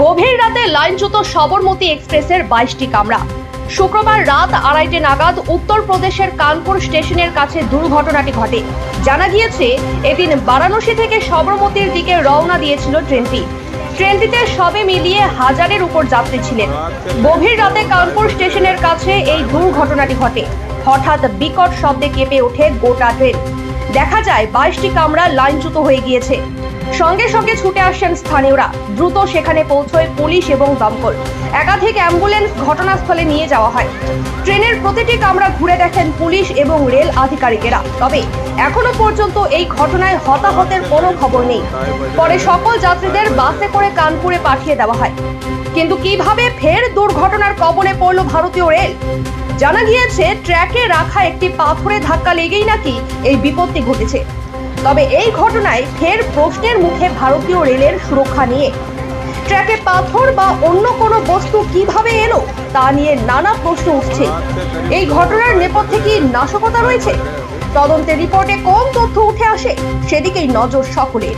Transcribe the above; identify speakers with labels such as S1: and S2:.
S1: গভীর রাতে লাইনচ্যুত সবরমতী এক্সপ্রেসের বাইশটি কামরা। শুক্রবার রাত আড়াইটে নাগাদ উত্তরপ্রদেশের কানপুর স্টেশনের কাছে দুর্ঘটনাটি ঘটে। জানা গিয়েছে, এদিন বারাণসী থেকে সবরমতীর দিকে রওনা দিয়েছিল ট্রেনটি। ট্রেনটিতে সবে মিলিয়ে হাজারের উপর যাত্রী ছিলেন। গভীর রাতে কানপুর স্টেশনের কাছে এই দুর্ঘটনাটি ঘটে। হঠাৎ বিকট শব্দে কেঁপে ওঠে গোটা ট্রেন। দেখা যায় বাইশটি কামরা লাইনচ্যুত হয়ে গিয়েছে। সঙ্গে সঙ্গে ছুটে আসেন স্থানীয়রা। দ্রুত সেখানে পৌঁছয় পুলিশ এবং দমকল। একাধিক অ্যাম্বুলেন্স ঘটনাস্থলে নিয়ে যাওয়া হয়। ট্রেনের প্রতিটি কামরা ঘুরে দেখেন পুলিশ এবং রেল আধিকারিকেরা। তবে এখনও পর্যন্ত এই ঘটনায় হতাহতের কোনো খবর নেই। পরে সকল যাত্রীদের বাসে করে কানপুরে পাঠিয়ে দেওয়া হয়। কিন্তু কীভাবে ফের দুর্ঘটনার কবলে পড়ল ভারতীয় রেল? জানা গিয়েছে, ট্র্যাকে রাখা একটি পাথরে ধাক্কা লেগেই নাকি এই বিপত্তি ঘটেছে। তবে এই ঘটনায় ফের প্রশ্নের মুখে ভারতীয় রেলের সুরক্ষা নিয়ে। ট্র্যাকে পাথর বা অন্য কোনো বস্তু কীভাবে এলো, তা নিয়ে নানা প্রশ্ন উঠছে। এই ঘটনার নেপথ্যে কি নাশকতা রয়েছে? তদন্তের রিপোর্টে কোন তথ্য উঠে আসে, সেদিকেই নজর সকলের।